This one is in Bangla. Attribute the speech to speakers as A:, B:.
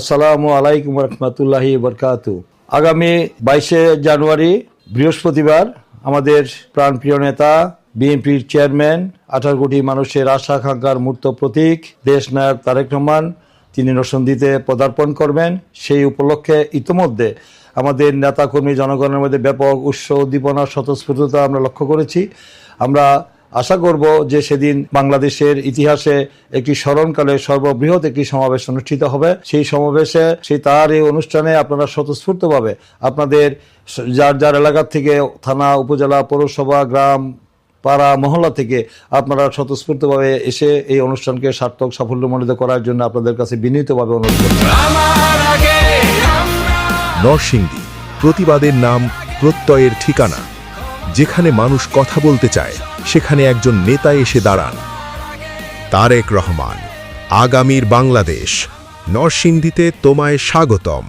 A: আসসালামু আলাইকুম রহমতুল্লাহি বরকাতু। আগামী বাইশে জানুয়ারি, বৃহস্পতিবার, আমাদের প্রাণপ্রিয় নেতা, বিএনপির চেয়ারম্যান, আঠারো কোটি মানুষের আশা আকাঙ্ক্ষার মূর্ত প্রতীক, দেশ নায়ক তারেক রহমান, তিনি নরসন্দিতে পদার্পণ করবেন। সেই উপলক্ষে ইতোমধ্যে আমাদের নেতাকর্মী জনগণের মধ্যে ব্যাপক উৎস উদ্দীপনা, স্বতঃস্ফূর্ততা আমরা লক্ষ্য করেছি। আমরা আশা করব যে সেদিন বাংলাদেশের ইতিহাসে একটি স্মরণকালে সর্ববৃহৎ একটি সমাবেশ অনুষ্ঠিত হবে। সেই সমাবেশে সেই তার এই অনুষ্ঠানে আপনারা স্বতঃস্ফূর্তভাবে আপনাদের যার যার এলাকা থেকে থানা উপজেলা পৌরসভা গ্রাম পাড়া মহল্লা থেকে আপনারা স্বতঃস্ফূর্তভাবে এসে এই অনুষ্ঠানকে সার্থক সাফল্যমণ্ডিত করার জন্য আপনাদের কাছে বিনীতভাবে অনুরোধ
B: নরসিংদী প্রতিবাদের নাম প্রত্যয়ের ঠিকানা। যেখানে মানুষ কথা বলতে চায়, সেখানে একজন নেতা এসে দাঁড়ান। তারেক রহমান, আগামীর বাংলাদেশ নরসিন্ধিতে তোমায় স্বাগতম।